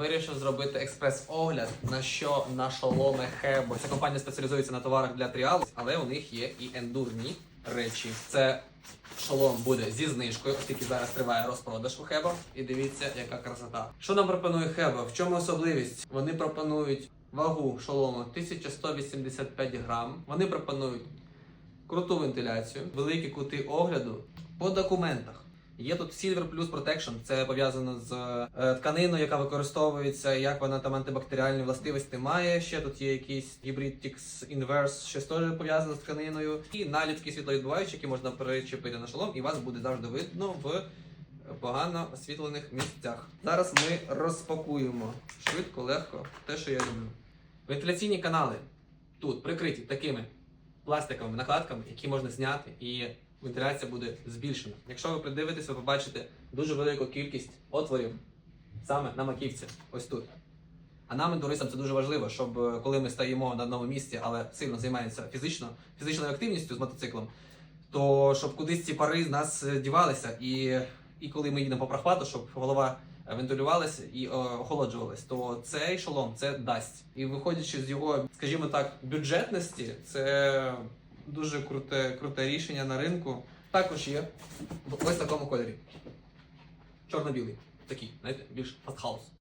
вирішив зробити експрес-огляд на що на шоломи Хебо. Ця компанія спеціалізується на товарах для тріалу, але у них є і ендурні речі. Це шолом буде зі знижкою, оскільки зараз триває розпродаж у Хебо. І дивіться, яка красота. Що нам пропонує Хебо? В чому особливість? Вони пропонують вагу шолому 1185 грам. Вони пропонують круту вентиляцію, великі кути огляду по документах. Є тут Silver Plus Protection, це пов'язано з е, тканиною, яка використовується, як вона там антибактеріальні властивості має. Ще тут є якийсь гібрид Tix Inverse, щось теж пов'язано з тканиною. І наліпки світловідбиваючі, які можна причепити на шолом, і вас буде завжди видно в погано освітлених місцях. Зараз ми розпакуємо швидко, легко, те, що я люблю. Вентиляційні канали тут прикриті такими пластиковими накладками, які можна зняти, і вентиляція буде збільшена. Якщо ви придивитесь, ви побачите дуже велику кількість отворів саме на маківці, ось тут. А нам, ендуристам, це дуже важливо, щоб е, коли ми стоїмо на одному місці, але сильно займаємося фізично, фізичною активністю з мотоциклом, то щоб кудись ці пари з нас е, дівалися, і, і коли ми їдемо по прохвату, щоб голова е, вентилювалася і е, охолоджувалась, то цей шолом це дасть. І виходячи з його, скажімо так, бюджетності, це дуже круте, круте рішення на ринку. Також є в ось такому кольорі. Чорно-білий. Такий, знаєте, більш фастхаус.